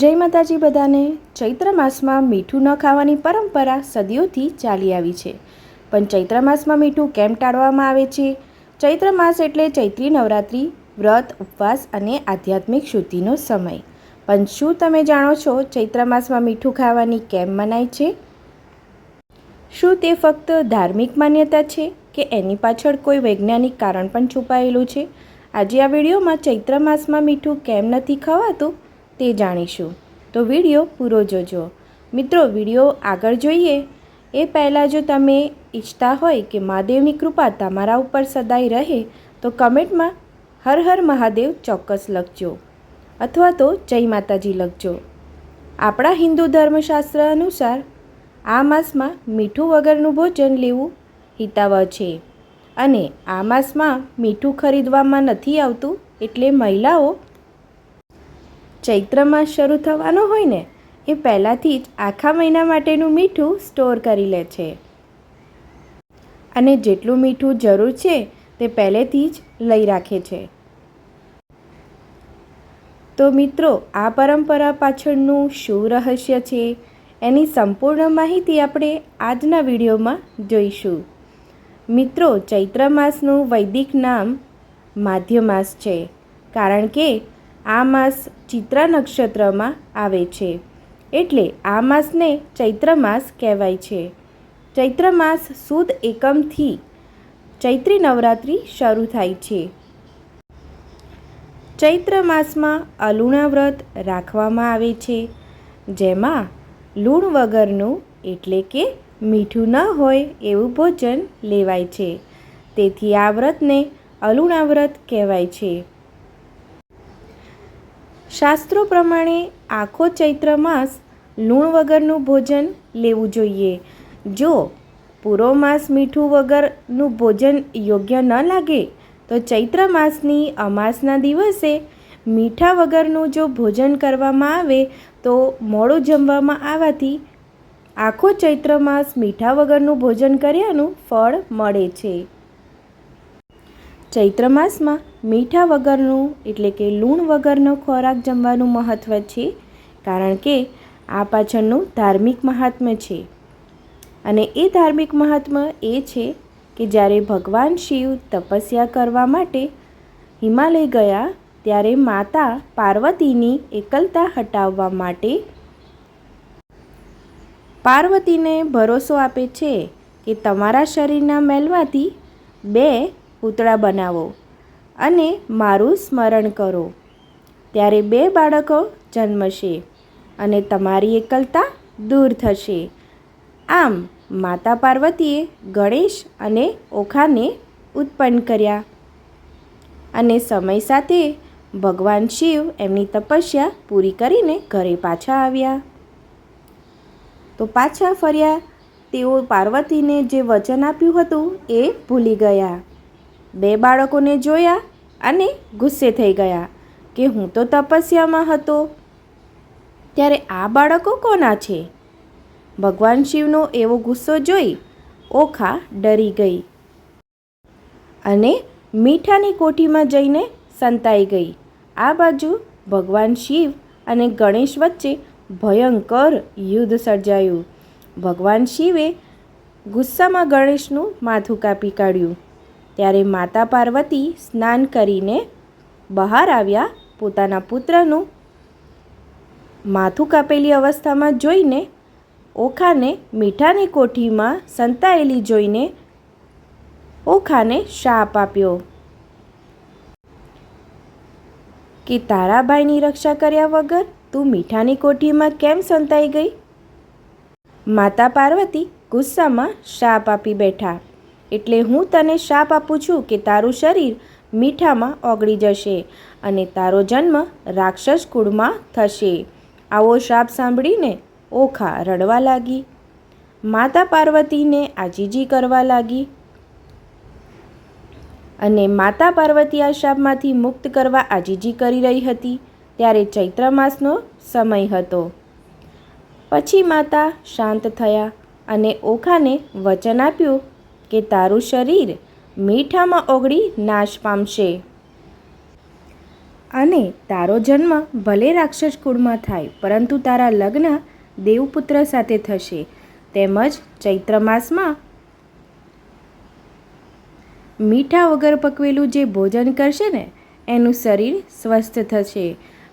જય માતાજી બધાને. ચૈત્ર માસમાં મીઠું ન ખાવાની પરંપરા સદીઓથી ચાલી આવી છે. પણ ચૈત્ર માસમાં મીઠું કેમ ટાળવામાં આવે છે? ચૈત્ર માસ એટલે ચૈત્રી નવરાત્રિ, વ્રત, ઉપવાસ અને આધ્યાત્મિક શુદ્ધિનો સમય. પણ શું તમે જાણો છો ચૈત્ર માસમાં મીઠું ખાવાની કેમ મનાય છે? શું તે ફક્ત ધાર્મિક માન્યતા છે કે એની પાછળ કોઈ વૈજ્ઞાનિક કારણ પણ છુપાયેલું છે? આજે આ વિડીયોમાં ચૈત્ર માસમાં મીઠું કેમ નથી ખવાતું? તે જાણીશું. તો વીડિયો પૂરો જોજો. મિત્રો, વીડિયો આગળ જોઈએ. એ પહેલાં જો તમે ઈચ્છતા હોય કે મહાદેવની કૃપા તમારા ઉપર સદાય રહે, તો કમેન્ટમાં હર હર મહાદેવ ચોક્કસ લખજો. અથવા તો જય માતાજી લખજો. આપણા હિન્દુ ધર્મશાસ્ત્ર અનુસાર આ માસમાં મીઠું વગરનું ભોજન લેવું હિતાવહ છે. અને આ માસમાં મીઠું ખરીદવામાં નથી આવતું એટલે મહિલાઓ ચૈત્ર માસ શરૂ થવાનો હોય ને, એ પહેલાંથી જ આખા મહિના માટેનું મીઠું સ્ટોર કરી લે છે. અને જેટલું મીઠું જરૂર છે, તે પહેલેથી જ લઈ રાખે છે. તો મિત્રો, આ પરંપરા પાછળનું શું રહસ્ય છે, એની સંપૂર્ણ માહિતી આપણે આજના વિડીયોમાં જોઈશું. મિત્રો, ચૈત્ર માસનું વૈદિક નામ માધ્યમાસ છે, કારણ કે આ માસ ચિત્રા નક્ષત્રમાં આવે છે. એટલે આ માસને ચૈત્ર માસ કહેવાય છે. ચૈત્ર માસ સુદ એકમથી ચૈત્રી નવરાત્રિ શરૂ થાય છે. ચૈત્ર માસમાં અલુણા વ્રત રાખવામાં આવે છે. જેમાં લૂણ વગરનું એટલે કે મીઠું ન હોય એવું ભોજન લેવાય છે. તેથી આ વ્રતને અલુણા વ્રત કહેવાય છે. શાસ્ત્રો પ્રમાણે આખો ચૈત્ર માસ લૂણ વગરનું ભોજન લેવું જોઈએ. જો પૂરો માસ મીઠું વગરનું ભોજન યોગ્ય ન લાગે, તો ચૈત્ર માસની અમાસના દિવસે મીઠા વગરનું જો ભોજન કરવામાં આવે, તો મોડું જમવામાં આવવાથી આખો ચૈત્ર માસ મીઠા વગરનું ભોજન કર્યાનું ફળ મળે છે. ચૈત્ર માસમાં મીઠા વગરનું એટલે કે લૂણ વગરનો ખોરાક જમવાનું મહત્ત્વ છે, કારણ કે આ પાછળનું ધાર્મિક મહાત્મ્ય છે. અને એ ધાર્મિક મહાત્મ્ય એ છે કે જ્યારે ભગવાન શિવ તપસ્યા કરવા માટે હિમાલય ગયા, ત્યારે માતા પાર્વતીની એકલતા હટાવવા માટે પાર્વતીને ભરોસો આપે છે કે તમારા શરીરના મેલમાંથી બે પૂતળા બનાવો. અને મારું સ્મરણ કરો. ત્યારે બે બાળકો જન્મશે અને તમારી એકલતા દૂર થશે. આમ માતા પાર્વતીએ ગણેશ અને ઓખાને ઉત્પન્ન કર્યા. અને સમય સાથે ભગવાન શિવ એમની તપસ્યા પૂરી કરીને ઘરે પાછા આવ્યા. તો પાછા ફર્યા. તેઓ પાર્વતીને જે વચન આપ્યું હતું એ ભૂલી ગયા. બે બાળકોને જોયા અને ગુસ્સે થઈ ગયા કે હું તો તપસ્યામાં હતો. ત્યારે આ બાળકો કોના છે? ભગવાન શિવનો એવો ગુસ્સો જોઈ ઓખા ડરી ગઈ અને મીઠાની કોઠીમાં જઈને સંતાઈ ગઈ. આ બાજુ ભગવાન શિવ અને ગણેશ વચ્ચે ભયંકર યુદ્ધ સર્જાયું. ભગવાન શિવે ગુસ્સામાં ગણેશનું માથું કાપી કાઢ્યું. ત્યારે માતા પાર્વતી સ્નાન કરીને બહાર આવ્યા પોતાના પુત્રનું માથું કાપેલી અવસ્થામાં જોઈને ઓખાને મીઠાની કોઠીમાં સંતાયેલી જોઈને ઓખાને શાપ આપ્યો કે તારાભાઈની રક્ષા કર્યા વગર તું મીઠાની કોઠીમાં કેમ સંતાઈ ગઈ? માતા પાર્વતી ગુસ્સામાં શાપ આપી બેઠા. એટલે હું તને શાપ આપું છું કે તારું શરીર મીઠામાં ઓગળી જશે અને તારો જન્મ રાક્ષસ કુળમાં થશે. આવો શાપ સાંભળીને ઓખા રડવા લાગી. માતા પાર્વતીને આજીજી કરવા લાગી. અને માતા પાર્વતી આ શાપમાંથી મુક્ત કરવા આજીજી કરી રહી હતી ત્યારે ચૈત્ર માસનો સમય હતો. પછી માતા શાંત થયા અને ઓખાને વચન આપ્યું કે તારું શરીર મીઠામાં ઓગળી નાશ પામશે. અને તારો જન્મ ભલે રાક્ષસ કુળમાં થાય, પરંતુ તારા લગ્ન દેવપુત્ર સાથે થશે. તેમજ ચૈત્ર માસમાં મીઠા વગર પકવેલું જે ભોજન કરશે ને, એનું શરીર સ્વસ્થ થશે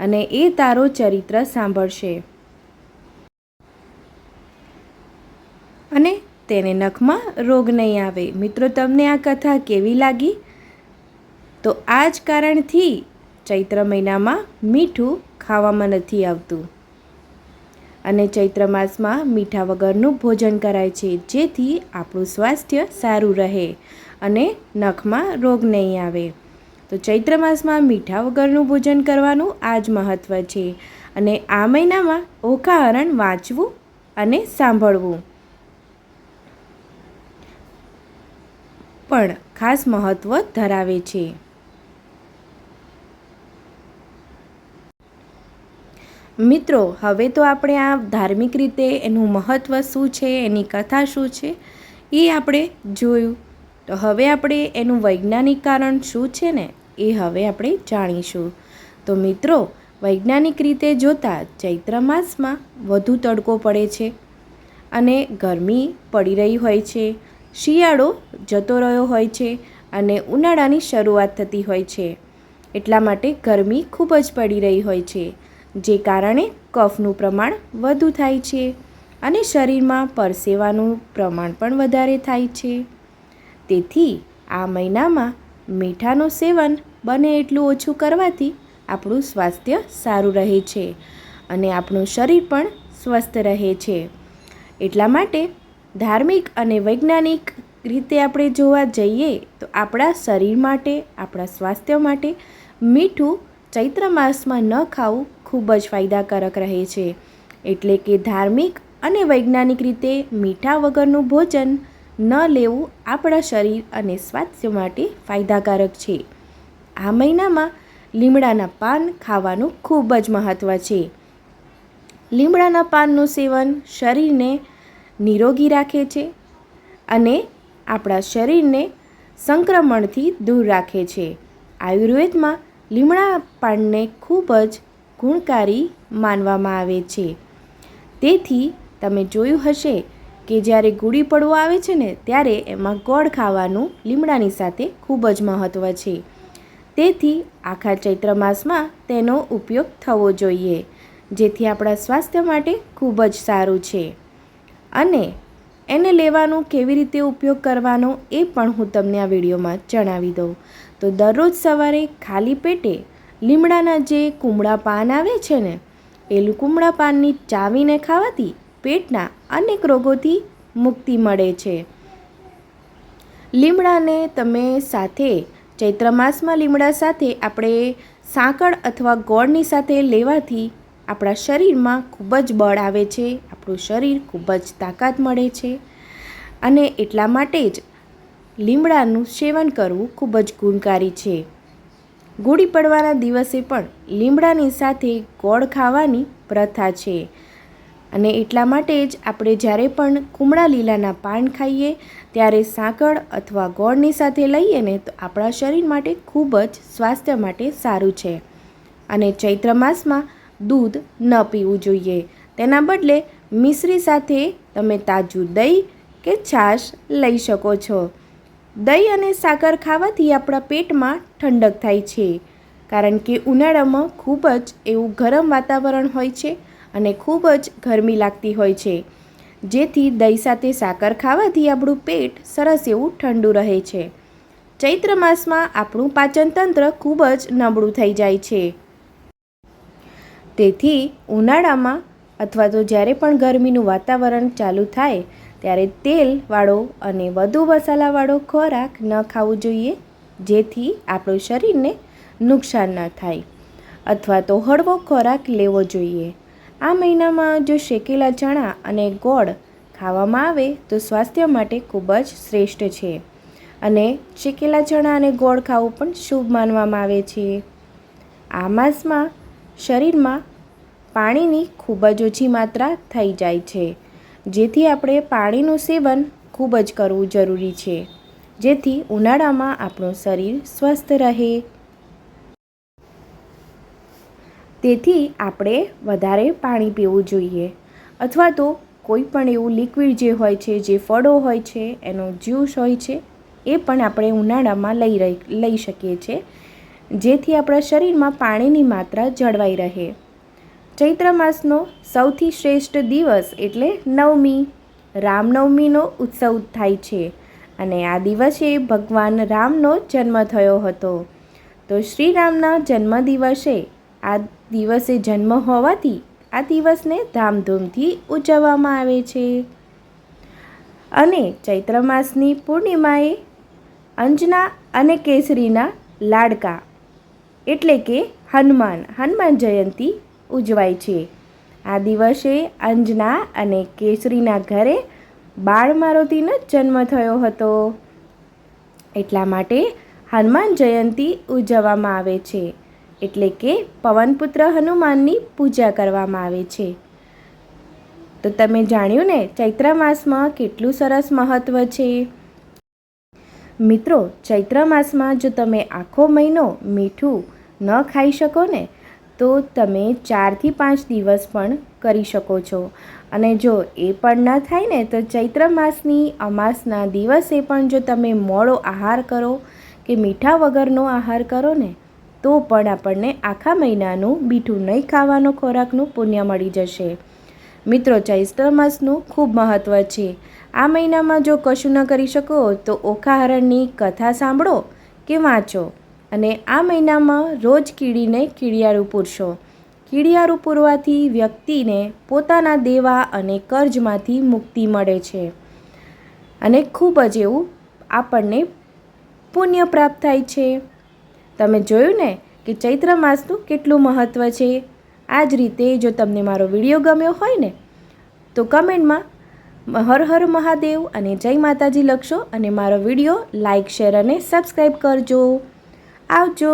અને એ તારો ચરિત્ર સાંભળશે. અને તેને નખમાં રોગ નહીં આવે. મિત્રો, તમને આ કથા કેવી લાગી? તો આ જ કારણથી ચૈત્ર મહિનામાં મીઠું ખાવામાં નથી આવતું. અને ચૈત્ર માસમાં મીઠા વગરનું ભોજન કરાય છે, જેથી આપણું સ્વાસ્થ્ય સારું રહે અને નખમાં રોગ નહીં આવે. તો ચૈત્ર માસમાં મીઠા વગરનું ભોજન કરવાનું આ જ મહત્ત્વ છે. અને આ મહિનામાં ઓખા હરણ વાંચવું અને સાંભળવું. પણ ખાસ મહત્ત્વ ધરાવે છે. મિત્રો, હવે તો આપણે આ ધાર્મિક રીતે એનું મહત્ત્વ શું છે, એની કથા શું છે, એ આપણે જોયું. તો હવે આપણે એનું વૈજ્ઞાનિક કારણ શું છે ને, એ હવે આપણે જાણીશું. તો મિત્રો, વૈજ્ઞાનિક રીતે જોતાં ચૈત્ર માસમાં વધુ તડકો પડે છે અને ગરમી પડી રહી હોય છે. શિયાળો જતો રહ્યો હોય છે અને ઉનાળાની શરૂઆત થતી હોય છે. એટલા માટે ગરમી ખૂબ જ પડી રહી હોય છે, જે કારણે કફનું પ્રમાણ વધુ થાય છે અને શરીરમાં પરસેવાનું પ્રમાણ પણ વધારે થાય છે. તેથી આ મહિનામાં મીઠાનું સેવન બને એટલું ઓછું કરવાથી આપણું સ્વાસ્થ્ય સારું રહે છે અને આપણું શરીર પણ સ્વસ્થ રહે છે. એટલા માટે ધાર્મિક અને વૈજ્ઞાનિક રીતે આપણે જોવા જઈએ તો આપણા શરીર માટે, આપણા સ્વાસ્થ્ય માટે મીઠું ચૈત્ર માસમાં ન ખાવું ખૂબ જ ફાયદાકારક રહે છે. એટલે કે ધાર્મિક અને વૈજ્ઞાનિક રીતે મીઠા વગરનું ભોજન ન લેવું આપણા શરીર અને સ્વાસ્થ્ય માટે ફાયદાકારક છે. આ મહિનામાં લીમડાના પાન ખાવાનું ખૂબ જ મહત્ત્વ છે. લીમડાના પાનનું સેવન શરીરને નિરોગી રાખે છે અને આપણા શરીરને સંક્રમણથી દૂર રાખે છે. આયુર્વેદમાં લીમડા પાનને ખૂબ જ ગુણકારી માનવામાં આવે છે. તેથી તમે જોયું હશે કે જ્યારે ગુડી પડવો આવે છે ને, ત્યારે એમાં ગોળ ખાવાનું લીમડાની સાથે ખૂબ જ મહત્ત્વ છે. તેથી આખા ચૈત્ર માસમાં તેનો ઉપયોગ થવો જોઈએ, જેથી આપણા સ્વાસ્થ્ય માટે ખૂબ જ સારું છે. અને એને લેવાનું કેવી રીતે ઉપયોગ કરવાનો એ પણ હું તમને આ વિડીયોમાં જણાવી દઉં. તો દરરોજ સવારે ખાલી પેટે લીમડાના જે કુમળા પાન આવે છે ને, એ કુમળા પાનની ચાવીને ખાવાથી પેટના અનેક રોગોથી મુક્તિ મળે છે. લીમડાને તમે સાથે, ચૈત્ર માસમાં લીમડા સાથે આપણે સાંકળ અથવા ગોળની સાથે લેવાથી આપણા શરીરમાં ખૂબ જ બળ આવે છે, આપણું શરીર ખૂબ જ તાકાત મળે છે અને એટલા માટે જ લીમડાનું સેવન કરવું ખૂબ જ ગુણકારી છે. ગુડી પડવાના દિવસે પણ લીમડાની સાથે ગોળ ખાવાની પ્રથા છે અને એટલા માટે જ આપણે જ્યારે પણ કુમળા લીલાના પાન ખાઈએ, ત્યારે સાંકળ અથવા ગોળની સાથે લઈએ ને તો આપણા શરીર માટે ખૂબ જ સ્વાસ્થ્ય માટે સારું છે. અને ચૈત્ર માસમાં દૂધ ન પીવું જોઈએ. તેના બદલે મિશ્રી સાથે તમે તાજું દહીં કે છાશ લઈ શકો છો. દહીં અને સાકર ખાવાથી આપણા પેટમાં ઠંડક થાય છે. કારણ કે ઉનાળામાં ખૂબ જ એવું ગરમ વાતાવરણ હોય છે અને ખૂબ જ ગરમી લાગતી હોય છે. જેથી દહીં સાથે સાકર ખાવાથી આપણું પેટ સરસ એવું ઠંડુ રહે છે. ચૈત્ર માસમાં આપણું પાચનતંત્ર ખૂબ જ નબળું થઈ જાય છે. તેથી ઉનાળામાં અથવા તો જ્યારે પણ ગરમીનું વાતાવરણ ચાલુ થાય, ત્યારે તેલવાળો અને વધુ મસાલાવાળો ખોરાક ન ખાવું જોઈએ, જેથી આપણું શરીરને નુકસાન ન થાય અથવા તો હળવો ખોરાક લેવો જોઈએ. આ મહિનામાં જો શેકેલા ચણા અને ગોળ ખાવામાં આવે, તો સ્વાસ્થ્ય માટે ખૂબ જ શ્રેષ્ઠ છે અને શેકેલા ચણા અને ગોળ ખાવું પણ શુભ માનવામાં આવે છે. આ માસમાં શરીરમાં પાણીની ખૂબ જ ઓછી માત્રા થઈ જાય છે. જેથી આપણે પાણીનું સેવન ખૂબ જ કરવું જરૂરી છે. જેથી ઉનાળામાં આપણું શરીર સ્વસ્થ રહે. તેથી આપણે વધારે પાણી પીવું જોઈએ. અથવા તો કોઈ પણ એવું લિક્વિડ જે હોય છે, જે ફળો હોય છે, એનો જ્યુસ હોય છે, એ પણ આપણે ઉનાળામાં લઈ લઈ શકીએ છીએ. જેથી આપણા શરીરમાં પાણીની માત્રા જળવાઈ રહે. ચૈત્ર માસનો સૌથી શ્રેષ્ઠ દિવસ એટલે નવમી. રામનવમીનો ઉત્સવ થાય છે અને આ દિવસે ભગવાન રામનો જન્મ થયો હતો. તો શ્રી રામના જન્મદિવસે, આ દિવસે જન્મ હોવાથી આ દિવસને ધામધૂમથી ઉજવવામાં આવે છે. અને ચૈત્ર માસની પૂર્ણિમાએ અંજના અને કેસરીના લાડકા એટલે કે હનુમાન. હનુમાન જયંતી ઉજવાય છે. આ દિવસે અંજના અને કેસરીના ઘરે બાળ મારુતિનો જન્મ થયો હતો. એટલા માટે હનુમાન જયંતી ઉજવવામાં આવે છે. એટલે કે પવનપુત્ર હનુમાનની પૂજા કરવામાં આવે છે. તો તમે જાણ્યું ને, ચૈત્ર માસમાં કેટલું સરસ મહત્ત્વ છે? મિત્રો, ચૈત્ર માસમાં જો તમે આખો મહિનો મીઠું ન ખાઈ શકો ને, તો તમે ચારથી પાંચ દિવસ પણ કરી શકો છો. અને જો એ પણ ન થાય ને, તો ચૈત્ર માસની અમાસના દિવસે પણ જો તમે મોડો આહાર કરો કે મીઠા વગરનો આહાર કરો ને, તો પણ આપણને આખા મહિનાનું મીઠું નહીં ખાવાનો ખોરાકનું પુણ્ય મળી જશે. મિત્રો, ચૈત્ર માસનું ખૂબ મહત્ત્વ છે. આ મહિનામાં જો કશું ન કરી શકો, તો ઓખા હરણની કથા સાંભળો કે વાંચો. અને આ મહિનામાં રોજ કીડીને કીડિયારું પૂરશો. કીડિયારું પૂરવાથી વ્યક્તિને પોતાના દેવા અને કર્જમાંથી મુક્તિ મળે છે. અને ખૂબ જ એવું આપણને પુણ્ય પ્રાપ્ત થાય છે. તમે જોયું ને કે ચૈત્ર માસનું કેટલું મહત્ત્વ છે? આ જ રીતે જો તમને મારો વીડિયો ગમ્યો હોય ને, તો કમેન્ટમાં હર હર મહાદેવ અને જય માતાજી લખશો અને મારો વીડિયો લાઇક શેર અને સબસ્ક્રાઈબ કરજો. આવજો